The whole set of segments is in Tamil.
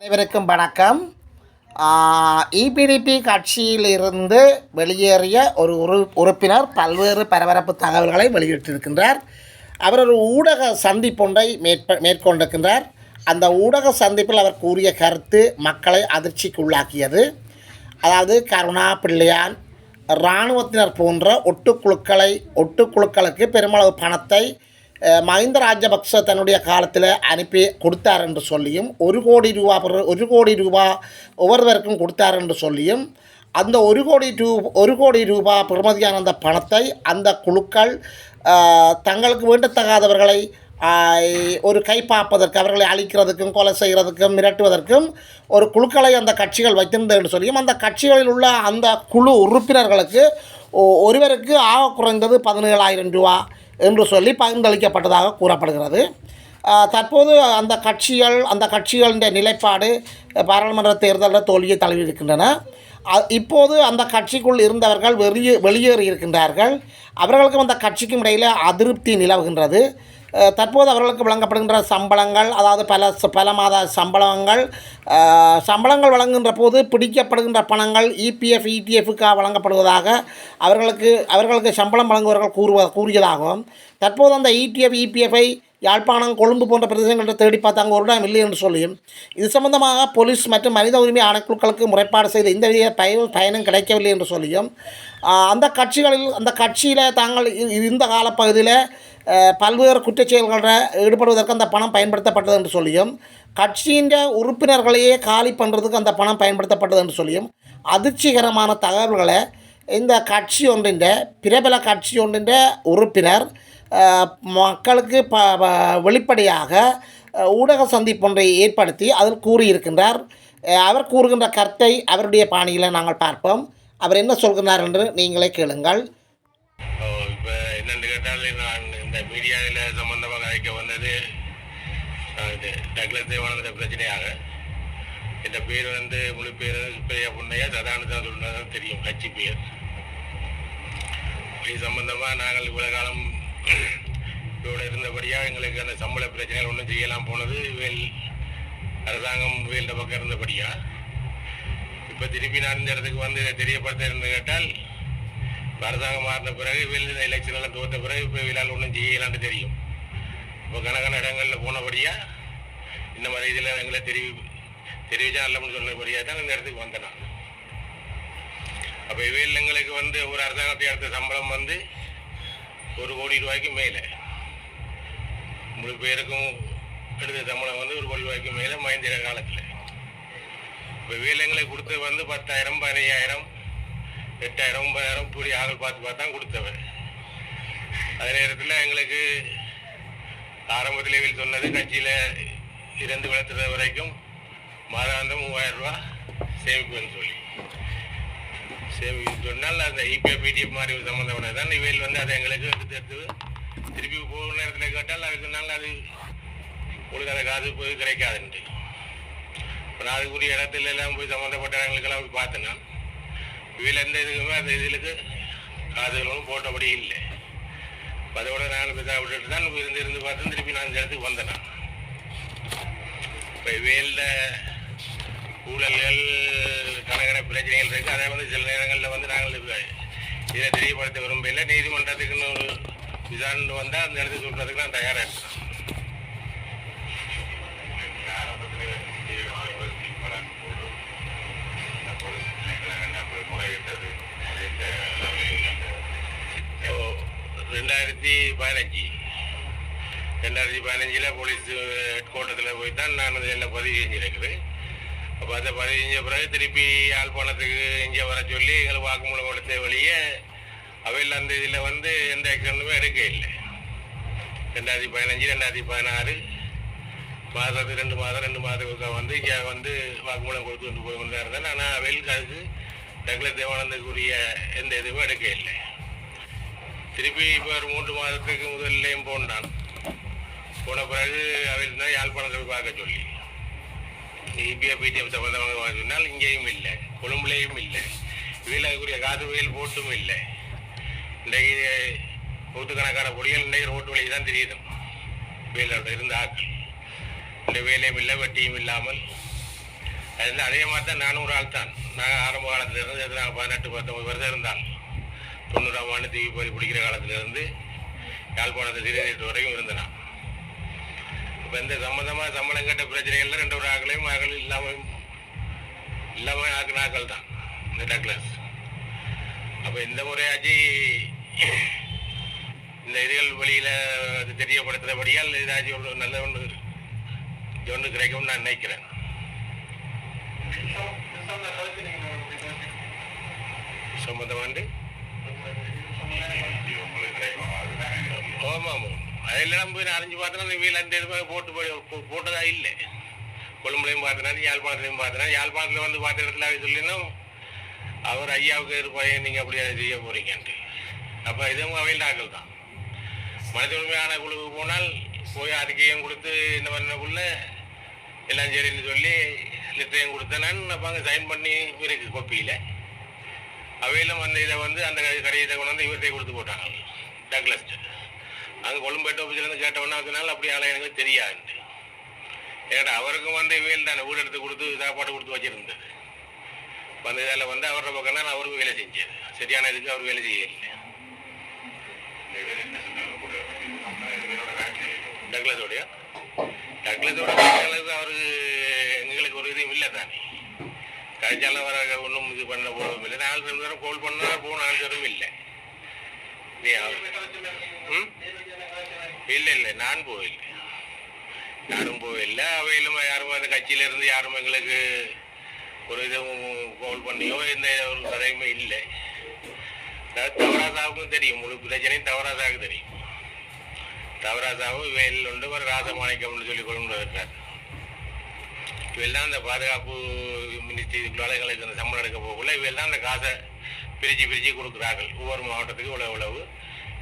அனைவருக்கும் வணக்கம். இபிடிபி கட்சியிலிருந்து வெளியேறிய ஒரு உறு உறுப்பினர் பல்வேறு பரபரப்பு தகவல்களை வெளியிட்டிருக்கின்றார். அவர் ஒரு ஊடக சந்திப்பொன்றை மேற்ப மேற்கொண்டிருக்கின்றார். அந்த ஊடக சந்திப்பில் அவர் கூறிய கருத்து மக்களை அதிர்ச்சிக்கு உள்ளாக்கியது அதாவது கருணா பிள்ளையான் இராணுவத்தினர் போன்ற ஒட்டுக்குழுக்களை ஒட்டுக்குழுக்களுக்கு பெருமளவு பணத்தை மஹிந்த ராஜபக்ச தன்னுடைய காலத்தில் அனுப்பி கொடுத்தார் என்று சொல்லியும் ஒரு கோடி ரூபா ஒரு கோடி ரூபா ஒவ்வொருவருக்கும் கொடுத்தார் என்று சொல்லியும் அந்த ஒரு கோடி ரூ ஒரு கோடி ரூபா பெறுமதியான அந்த பணத்தை அந்த குழுக்கள் தங்களுக்கு வேண்டத்தகாதவர்களை ஒரு கைப்பாப்பதற்கு அவர்களை அழிக்கிறதுக்கும் கொலை செய்கிறதுக்கும் மிரட்டுவதற்கும் ஒரு குழுக்களை அந்த கட்சிகள் வைத்திருந்தது என்று சொல்லியும் அந்த கட்சிகளில் உள்ள அந்த குழு உறுப்பினர்களுக்கு ஒருவருக்கு ஆக குறைந்தது பதினேழாயிரம் ரூபா என்று சொல்லி பகிர்ந்தளிக்கப்பட்டதாக கூறப்படுகிறது. தற்போது அந்த கட்சிகள் அந்த கட்சிகளின் நிலைப்பாடு பாராளுமன்ற தேர்தலில் தோல்வியை தழுவியிருக்கின்றன இப்போது அந்த கட்சிக்குள் இருந்தவர்கள் வெளியே வெளியேறி இருக்கின்றார்கள். அவர்களுக்கும் அந்த கட்சிக்கும் இடையில் அதிருப்தி நிலவுகின்றது. தற்போது அவர்களுக்கு வழங்கப்படுகின்ற சம்பளங்கள் அதாவது பல ச- பல மாத சம்பளங்கள் சம்பளங்கள் வழங்குகின்ற போது பிடிக்கப்படுகின்ற பணங்கள் இபிஎஃப் இடிஎஃப்க்காக வழங்கப்படுவதாக அவர்களுக்கு அவர்களுக்கு சம்பளம் வழங்குவர்கள் கூறுவ கூறியதாகவும் தற்போது அந்த இடிஎஃப் இபிஎஃப்ஐ யாழ்ப்பாணம் கொழும்பு போன்ற பிரதேசங்கள்ட்ட தேடி பார்த்தாங்க ஒரு இடம் இல்லை என்று சொல்லியும் இது சம்பந்தமாக போலீஸ் மற்றும் மனித உரிமை ஆணைக்குழுக்களுக்கு முறைப்பாடு செய்த இந்த வித பயன் பயனும் கிடைக்கவில்லை என்று சொல்லியும் அந்த கட்சிகளில் அந்த கட்சியில் தாங்கள் இந்த காலப்பகுதியில் பல்வேறு குற்றச் செயல்களில் ஈடுபடுவதற்கு அந்த பணம் பயன்படுத்தப்பட்டது என்று சொல்லியும் கட்சியின் உறுப்பினர்களையே காலி பண்ணுறதுக்கு அந்த பணம் பயன்படுத்தப்பட்டது என்று சொல்லியும் அதிர்ச்சிகரமான தகவல்களை இந்த கட்சி ஒன்றின் பிரபல கட்சி ஒன்றின் உறுப்பினர் மக்களுக்கு ப வெளிப்படையாக ஊடக சந்திப்பு ஒன்றை ஏற்படுத்தி அதில் கூறியிருக்கின்றார். அவர் கூறுகின்ற கருத்தை அவருடைய பாணியில் நாங்கள் பார்ப்போம். அவர் என்ன சொல்கிறார் என்று நீங்களே கேளுங்கள் ஓ, இப்ப என்னன்னு கேட்டால் நான் இந்த மீடியாவில் சம்பந்தமாக அழைக்க வந்தது அஹ், தேவானந்த பிரச்சனையாக. இந்த பேர் வந்து முழு பேர் பெரிய பொண்ணையா சதானந்தா சொன்னதான் தெரியும் கட்சி பேர். இது சம்பந்தமாக நாங்கள் இவ்வளவு காலம் இதோட இருந்தபடியாக எங்களுக்கு அந்த சம்பள பிரச்சனைகள் ஒன்றும் செய்யலாம் போனது வேல் அரசாங்கம் வேல்ட பக்கம் இருந்தபடியா. இப்போ திருப்பி நான் இந்த இடத்துக்கு வந்து இதை தெரியப்படுத்த இருந்து கேட்டால் அரசாங்கம் மாறின பிறகு வெளியில் எலெக்ஷன் எல்லாம் தோற்ற பிறகு இப்போ விழாவில் ஒன்றும் செய்யலான்னு தெரியும். இப்போ கணக்கான இடங்களில் போனபடியாக இந்த மாதிரி இதில் எங்களை தெரிவி தெரிவிச்சா நல்லம்னு சொன்னபடியாக தான் இந்த இடத்துக்கு வந்தேன் நான். அப்போ இவையில் எங்களுக்கு வந்து ஒரு அரசாங்கத்தை அடுத்த சம்பளம் வந்து ஒரு கோடி ரூபாய்க்கு மேலே. முழு பேருக்கும் எடுத்த சம்பளம் வந்து ஒரு கோடி ரூபாய்க்கு மேலே மயந்திர காலத்தில். இப்போ இவையில் எங்களுக்கு கொடுத்தது வந்து பத்தாயிரம் பதினையாயிரம் எட்டாயிரம் ஒன்பதாயிரம் இப்படி ஆள் பார்த்து பார்த்து தான் அதே நேரத்தில் எங்களுக்கு ஆரம்பத்தில் சொன்னது கட்சியில் இறந்து வளர்த்துற வரைக்கும் மாதாந்தம் மூவாயிரம் ரூபா சேமிப்புன்னு சொல்லி. சேமிப்பு சொன்னால் அந்த இபிஐ பிடிஎஃப் மாதிரி ஒரு சம்மந்தப்பட்டது தான் இவையில் வந்து அதை எங்களுக்கு எடுத்து எடுத்து திருப்பி போகிற நேரத்தில் கேட்டால் அது நாள் அது உங்களுக்கு அந்த காசு போய் கிடைக்காதுன்ட்டு. இப்போ நான் அதுக்குரிய இடத்துல எல்லாம் போய் சம்மந்தப்பட்ட இடங்களுக்கெல்லாம் போய் பார்த்தேன்னா இவையில் எந்த இதுக்குமே அந்த இதுகளுக்கு காதுகளும் போட்டபடி இல்லை. அதோட நான் பேச விட்டுட்டு தான் இருந்து இருந்து பார்த்து திருப்பி நான் இந்த இடத்துக்கு வந்தேன் இப்போ இவையில் ஊழல்கள் கணக்கண பிரச்சனைகள் இருக்குது அதே மாதிரி சில நேரங்களில் வந்து நாங்கள் இப்ப இதை தெரியப்படுத்த விரும்பல நீதிமன்றத்துக்குன்னு ஒரு விசாரணை வந்தால் அந்த இடத்துக்கு சொல்கிறதுக்கு நான் தயாராக இருக்கேன் ரெண்டாயிரத்தி பதினஞ்சு. ரெண்டாயிரத்தி பதினஞ்சில் போலீஸ் ஹெட் குவார்ட்டத்தில் போய் தான் நான் அதில் எல்லாம் பதிவு செஞ்சிருக்கிறேன் அப்போ அதை பதிவு செஞ்ச பிறகு திருப்பி யாழ்ப்பாணத்துக்கு இங்கே வர சொல்லி எங்களுக்கு வாக்குமூலம் கொடுத்த வழியே அவையில் அந்த இதில் வந்து எந்த ஆக்ஷனுமே எடுக்க இல்லை. ரெண்டாயிரத்தி பதினஞ்சு ரெண்டாயிரத்தி பதினாறு மாதத்துக்கு ரெண்டு மாதம் ரெண்டு மாதத்துக்கு வந்து இங்கே வந்து வாக்குமூலம் கொடுத்து கொண்டு போய் கொண்டு இருந்தேன் ஆனால் அவையில் அதுக்கு டக்ள தேவானந்துக்குரிய எந்த இதுவும் எடுக்க இல்லை. திருப்பி இப்போ ஒரு மூன்று மாதத்துக்கு முதல்லையும் போனான். போன பிறகு அவர் தான் யாழ்ப்பாணத்தில் போய் பார்க்க சொல்லி. இபிஏ பிடிஎம் சம்பந்தமாக சொன்னால் இங்கேயும் இல்லை கொழும்புலேயும் இல்லை இதில் அதுக்குரிய காது புயல் போட்டும் இல்லை. இன்றைக்கு நூற்றுக்கணக்கான பொடிகள் இன்றைக்கு ரோட்டு வழி தான் தெரியுது. வேலோட இருந்த ஆக்கள். இந்த வேலையும் இல்லை வெட்டியும் இல்லாமல். அதில் அதே மாதிரி தான் நானும் ஒரு ஆள் தான் நான் ஆரம்ப காலத்துல இருந்து நாங்கள் பதினெட்டு பத்தொம்பது வருஷம் இருந்தால் தொண்ணூறாம் ஆண்டு தீவி போய் பிடிக்கிற காலத்திலேருந்து யாழ்ப்பாணத்தை சிறுநீட்டு வரைக்கும் இருந்தேன் நான். இப்போ இந்த சம்மந்தமாக சம்பளம் கட்ட பிரச்சனைகள்ல ரெண்டு ஒரு ஆக்களையும் மகள் இல்லாமல் இல்லாமல் ஆக்கின ஆக்கள் தான் இந்த டக்ளஸ். அப்போ இந்த முறையாச்சு இந்த இதுகள் வெளியில் அது தெரியப்படுத்துகிறபடியால் ஏதாச்சும் ஒரு நல்ல ஒன்று ஒன்று கிடைக்கும்னு நான் நினைக்கிறேன். சம்பந்தமாண்டு அதெல்லாம் போய் நான் அரைஞ்சு பார்த்தேன்னா அந்த வீல் அந்த இது போட்டு போய் போட்டதா இல்லை கொழும்புலையும் பார்த்தேன் யாழ்ப்பாணத்துலையும் பார்த்தேன் யாழ்ப்பாணத்தில் வந்து பார்த்த இடத்துல அவர் சொல்லினோம் அவர் ஐயாவுக்கு இருப்பாய் நீங்கள் அப்படியே செய்ய போகிறீங்கன்ட்டு அப்போ இதுவும் அவையில் ஆக்கள் தான் மனித உரிமையான குழுவுக்கு போனால் போய் அறிக்கையும் கொடுத்து இந்த பண்ணக்குள்ள எல்லாம் சரின்னு சொல்லி லிட்டரையும் கொடுத்தேன் அப்போ அங்கே சைன் பண்ணி இருக்கு கோப்பியில் அவையிலும் வந்து இதை வந்து அந்த கடையை கொண்டு வந்து இவர்கிட்ட கொடுத்து போட்டாங்க டக்லஸ்ட்டு அது கொழும்பேட்டை ஆஃபீஸ்லேருந்து கேட்டவொன்னே அதனால அப்படி ஆளை எனக்கு தெரியாது. ஏன்னா அவருக்கும் வந்து வேல் தானே வீடு எடுத்து கொடுத்து சாப்பாடு கொடுத்து வச்சிருந்தது. வந்து இதில் வந்து அவரோட பக்கம் தான் அவருக்கு வேலை செஞ்சது. சரியான இதுக்கு அவர் வேலை செய்யல. டக்ளஸோடய? டக்ளஸோட அளவுக்கு அவருக்கு எங்களுக்கு ஒரு இதுவும் இல்லை தானே. கழிச்சாலும் வர ஒன்றும் இது பண்ண போகிறதும் இல்லை. நாலு ரெண்டு நேரம் கோல் பண்ணால் போன ஆன்சரும் இல்லை. நீ ம்? இல்லை இல்லை நான் போயில்லை யாரும் போயில்லை அவையிலும் யாரும் அந்த கட்சியிலிருந்து யாரும் எங்களுக்கு ஒரு இதுவும் கோல் பண்ணியோ எந்த ஒரு கதையுமே இல்லை. அதாவது தவறாதாவுக்கும் தெரியும். முழு பிரச்சனையும் தவராசாவுக்கு தெரியும். தவறாதாவும் வேலில் உண்டு. ஒரு ராசமாணிக்கம்னு சொல்லி கொண்டு இருக்கார் இவெல்லாம் அந்த பாதுகாப்பு மினிஸ்ட்ரி இதுக்குள்ளால எங்களுக்கு அந்த சம்பளம் எடுக்க போகல. இவெல்லாம் அந்த காசை பிரித்து பிரித்து கொடுக்குறார்கள். ஒவ்வொரு மாவட்டத்துக்கு இவ்வளோ இவ்வளவு.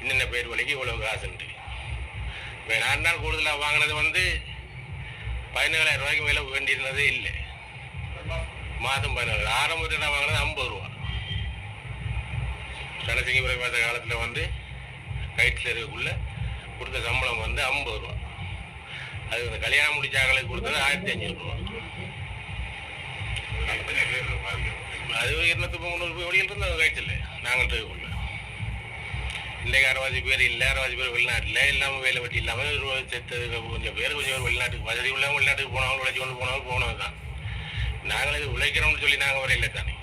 இன்னென்ன பேர் வழிக்கு இவ்வளவு காசுன்ட்டு நான் தான் கூடுதலாக வாங்கினது வந்து பதினேழாயிரம் ரூபாய்க்கு மேலே வேண்டியிருந்ததே இல்லை. மாதம் பதினேழு. ஆரம்பத்தில் நான் வாங்கினது ஐம்பது ரூபா. கனசிங்க பிரகாச காலத்தில் வந்து கைட்டில் இருக்கக்குள்ள கொடுத்த சம்பளம் வந்து ஐம்பது ரூபா. அது இந்த கல்யாணம் முடிச்சாங்களுக்கு கொடுத்தது ஆயிரத்தி அஞ்சூறு ரூபா. அது இருநூத்தி முந்நூறு ரூபாய் வழியில் இருந்து அது கைட்டில் நாங்கள் இருக்கக்குள்ள இன்றைக்கு அறுபது பேர் இல்லை அறுபது பேர் வெளிநாட்டில் இல்லாமல் வேலை வெட்டி இல்லாமல் கொஞ்சம் பேர் கொஞ்சம் பேர் வெளிநாட்டுக்கு வசதி உள்ளவங்க வெளிநாட்டுக்கு போனவங்க உழைச்சி கொண்டு போனவங்க போனது தான். நாங்கள் இது உழைக்கிறோம்னு சொல்லி நாங்கள் வரையில தானே.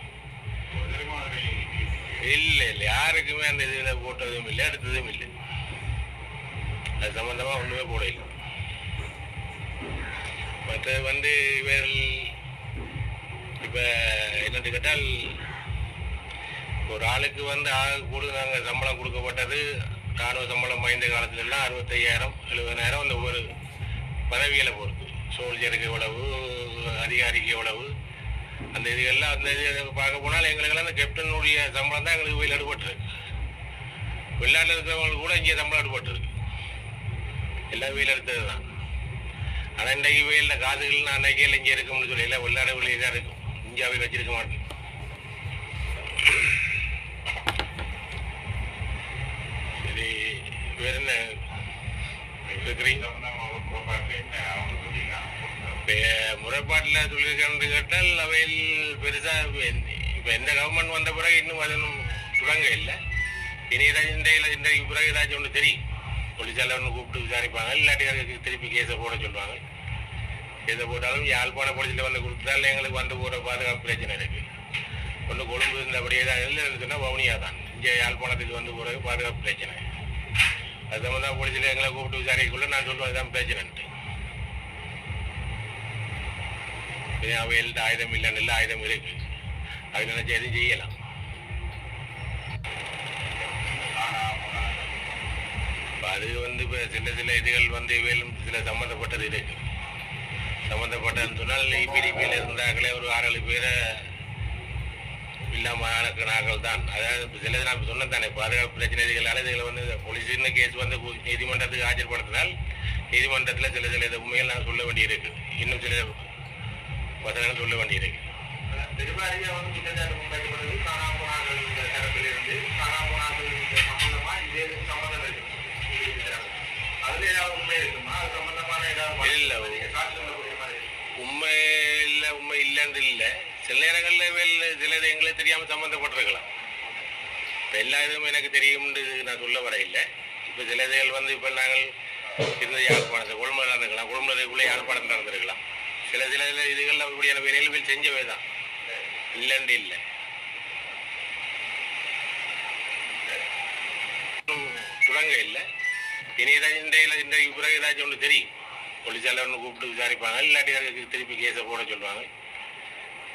இல்லை இல்லை யாருக்குமே அந்த இதில் போட்டதும் இல்லை எடுத்ததும் இல்லை. அது சம்மந்தமாக ஒன்றுமே போட இல்லை மற்றது வந்து இவர்கள் இப்போ என்னட்டு கேட்டால் ஒரு ஆளுக்கு வந்து ஆள் கூட நாங்கள் சம்பளம் கொடுக்கப்பட்டது. ராணுவ சம்பளம் வாய்ந்த காலத்துலலாம் அறுபத்தையாயிரம் எழுபதாயிரம் அந்த ஒரு பதவிகளை பொறுத்து சோல்ஜருக்கு எவ்வளவு அதிகாரிக்கு எவ்வளவு அந்த இதுகள்லாம் அந்த இது பார்க்க போனால் எங்களுக்கெல்லாம் அந்த கேப்டனுடைய சம்பளம் தான் எங்களுக்கு போய் அடுபட்டுருக்கு வெளிநாட்டில் இருக்கிறவங்களுக்கு கூட இங்கே சம்பளம் அடுபட்டுருக்கு எல்லாம் வெயில் எடுத்தது தான். ஆனால் இன்றைக்கு வெயிலில் காதுகள் நான் அன்றைக்கே இங்கே இருக்கும்னு சொல்லி எல்லாம் வெளிநாடு வெளியே தான் இருக்கும். இந்தியாவில் வச்சிருக்க மாட்டேன் வேற என்ன முறைப்பாட்டில் சொல்லியிருக்கான்னு கேட்டால் அவையில் பெருசாக இப்போ எந்த கவர்மெண்ட் வந்த பிறகு இன்னும் அது இன்னும் தொடங்க இல்லை இனி ஏதாச்சும் இந்த இன்றைக்கு பிறகு ஏதாச்சும் ஒன்று தெரியும் போலீஸால ஒன்று கூப்பிட்டு விசாரிப்பாங்க இல்லாட்டி திருப்பி கேஸை போட சொல்லுவாங்க கேஸை போட்டாலும் யாழ்ப்பாண போலீஸில் வந்து கொடுத்தாலும் எங்களுக்கு வந்து போகிற பாதுகாப்பு பிரச்சனை இருக்குது ஒன்று கொழும்பு இருந்தபடியே தான் இல்லை சொன்னால் வவுனியா தான் இங்கே யாழ்ப்பாணத்துக்கு வந்து போகிறது பாதுகாப்பு பிரச்சனை காலேஜில் எங்களை கூப்பிட்டு விசாரிக்கக்குள்ள நான் சொல்லுவேன் தான் பிரச்சனைன்ட்டு இதே அவையில் ஆயுதம் இல்லைன்னு இல்லை ஆயுதம் இருக்கு. அது நினைச்ச எதுவும் செய்யலாம். அது வந்து இப்போ சில சில இதுகள் வந்து இவையிலும் சில சம்மந்தப்பட்டது இருக்கு. சம்மந்தப்பட்டதுன்னு சொன்னால் இபிடிபியில் இருந்தாங்களே ஒரு ஆறு ஏழு பேரை இல்லாமல் நாட்கள் தான். அதாவது சிலது நான் சொன்னேன் தானே பாதுகாப்பு பிரச்சனைகளால் இதுகளை வந்து போலீஸ்னு கேஸ் வந்து நீதிமன்றத்துக்கு ஆஜர்படுத்தினால் நீதிமன்றத்தில் சில சில இது உண்மைகள் நான் சொல்ல வேண்டியிருக்கு. இன்னும் சில வசனங்கள் சொல்ல வேண்டியிருக்கு. பெருவாரியா வந்து குற்றச்சாட்டு முன்வைக்கப்படுது. காணாம போனார்கள் தரப்பில் இருந்து காணாம போனார்கள் சம்பந்தமா இதே சம்பந்தம் இருக்கு. அதுல ஏதாவது உண்மை இருக்குமா? அது சம்பந்தமான ஏதாவது இல்ல. உண்மையில் இதில் உண்மை இல்லைன்னு இல்லை. சில நேரங்களில் வேல் சில இது எங்களுக்கு தெரியாமல் சம்மந்தப்பட்டிருக்கலாம். இப்போ எல்லா இதுவும் எனக்கு தெரியும்னு நான் சொல்ல வர இல்லை இப்போ சில இதுகள் வந்து இப்போ நாங்கள் இருந்த யாழ்ப்பாணத்தை கொழும்பு நடந்துக்கலாம். கொழும்புக்குள்ளே யாழ்ப்பாணம் நடந்திருக்கலாம். சில சில இதுல இதுகள் அப்படியான வேலைகள் செஞ்சவே தான் இல்லைன்னு இல்லை. இன்னும் தொடங்க இல்லை. இனி ஏதாச்சும் இந்த இன்றைக்கு பிறகு ஏதாச்சும் ஒன்று தெரியும். போலீஸால ஒன்று கூப்பிட்டு விசாரிப்பாங்க. இல்லாட்டி திருப்பி கேஸை போட சொல்லுவாங்க.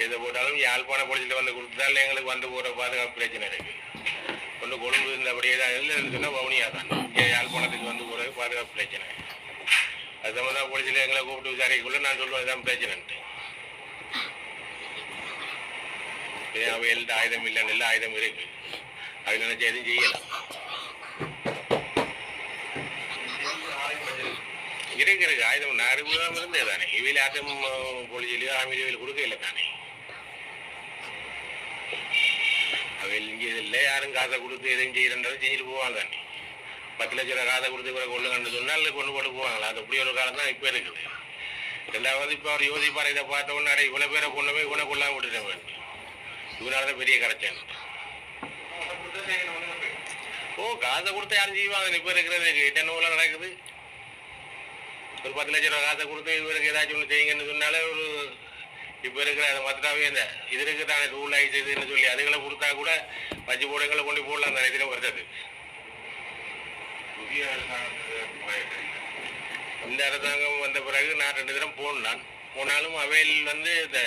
எதை போட்டாலும் யாழ்ப்பாண போலீஸில் வந்து கொடுத்தாலும் எங்களுக்கு வந்து போகிற பாதுகாப்பு பிரச்சனை இருக்குது கொண்டு கொழும்பு இந்த அப்படியே தான் இல்லைன்னு சொன்னால் வவுனியா தான் இங்கே யாழ்ப்பாணத்துக்கு வந்து போகிற பாதுகாப்பு பிரச்சனை அது சம்மந்தம் போலீஸில் எங்களை கூப்பிட்டு விசாரிக்கக்குள்ள நான் சொல்லுவேன் இதான் பிரச்சனைன்ட்டு ஏன் ஆயுதம் இல்லைன்னு இல்லை ஆயுதம் இருக்கு அது நினைச்ச எதுவும் செய்யலாம் இருக்கு இருக்கு ஆயுதம் நான் இருபதாம் இருந்தே தானே இவையில் ஆட்டம் போலீஸ்லையோ ஆமிலையோ கொடுக்க இல்லை தானே அவையில் இல்லை யாரும் காசை கொடுத்து எதுவும் செய்யறன்றது செஞ்சுட்டு போவாங்க. பத்து லட்ச ரூபா காசை கொடுத்து இவரை கொள்ளுங்கன்னு சொன்னால் கொண்டு போட்டு போவாங்களா? அது அப்படி ஒரு காலம் தான் இப்போ இருக்குது. ரெண்டாவது இப்போ அவர் யோசிப்பார் இதை பார்த்த உடனே அடே இவ்வளோ பேரை கொண்டு இவனை கொள்ளாம விட்டுட்டேன் இவனால தான் பெரிய கரைச்சேன் ஓ காசை கொடுத்து யாரும் செய்வாங்க. இப்போ இருக்கிறது என்ன நூலாக நடக்குது? ஒரு பத்து லட்ச ரூபா காசை கொடுத்து இவருக்கு ஏதாச்சும் ஒன்று செய்யுங்கன்னு சொன்னாலே ஒரு இப்போ இருக்கிற அதை மத்தாவே இந்த இது இருக்கு தானே ரூல் ஆயிடுச்சு இதுன்னு சொல்லி அதுகளை கொடுத்தா கூட பஞ்சு போடங்களை கொண்டு போடலாம் தானே இதில் வருது. புதிய இந்த அரசாங்கம் வந்த பிறகு நான் ரெண்டு தினம் போனான் போனாலும் அவையில் வந்து இந்த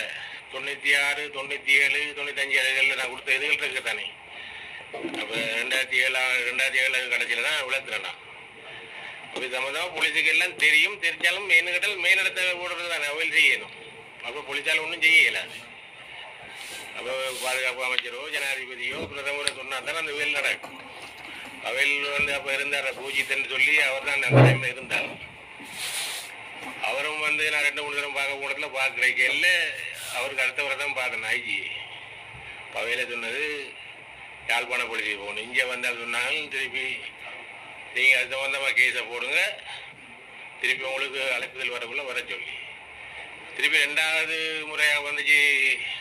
தொண்ணூற்றி ஆறு தொண்ணூற்றி ஏழு தொண்ணூத்தஞ்சு ஏழுகளில் நான் கொடுத்த இதுகள் இருக்கு தானே. அப்போ ரெண்டாயிரத்தி ஏழா ரெண்டாயிரத்தி ஏழு கடைசியில் தான் விளத்துறேன் நான். அப்போ சம்மந்தமாக போலீஸுக்கு எல்லாம் தெரியும். தெரிஞ்சாலும் மெயின் கட்டல் மேலிடத்தை போடுறது தானே அவையில் செய்யணும். அப்போ போலீஸால் ஒன்றும் செய்ய இயலாது அப்போ பாதுகாப்பு அமைச்சரோ ஜனாதிபதியோ பிரதமரோ சொன்னால் தான் அந்த வேல் நடக்கும் அவையில் வந்து அப்போ இருந்தார் பூஜித்தன்னு சொல்லி அவர் தான் அந்த டைமில் இருந்தார் அவரும் வந்து நான் ரெண்டு மூணு தரம் பார்க்க போனதுல பார்க்குறேன் இல்லை அவருக்கு அடுத்தவரை தான் பார்த்தேன் ஐஜி அவையில் சொன்னது யாழ்ப்பாண போலீஸுக்கு போகணும் இங்கே வந்தால் சொன்னாலும் திருப்பி நீங்கள் அது சம்மந்தமாக கேஸை போடுங்க திருப்பி உங்களுக்கு அழைப்புதல் வரக்குள்ள வர சொல்லி திருப்பி ரெண்டாவது முறையாக வந்துச்சு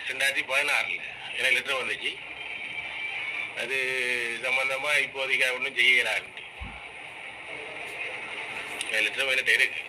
ரெண்டாயிரத்தி பதினாறில். எனக்கு லெட்டர் வந்துச்சு. அது சம்பந்தமாக இப்போதைக்கு ஒன்றும் செய்யலான்ட்டு லெட்டர் வந்துட்டு இருக்குது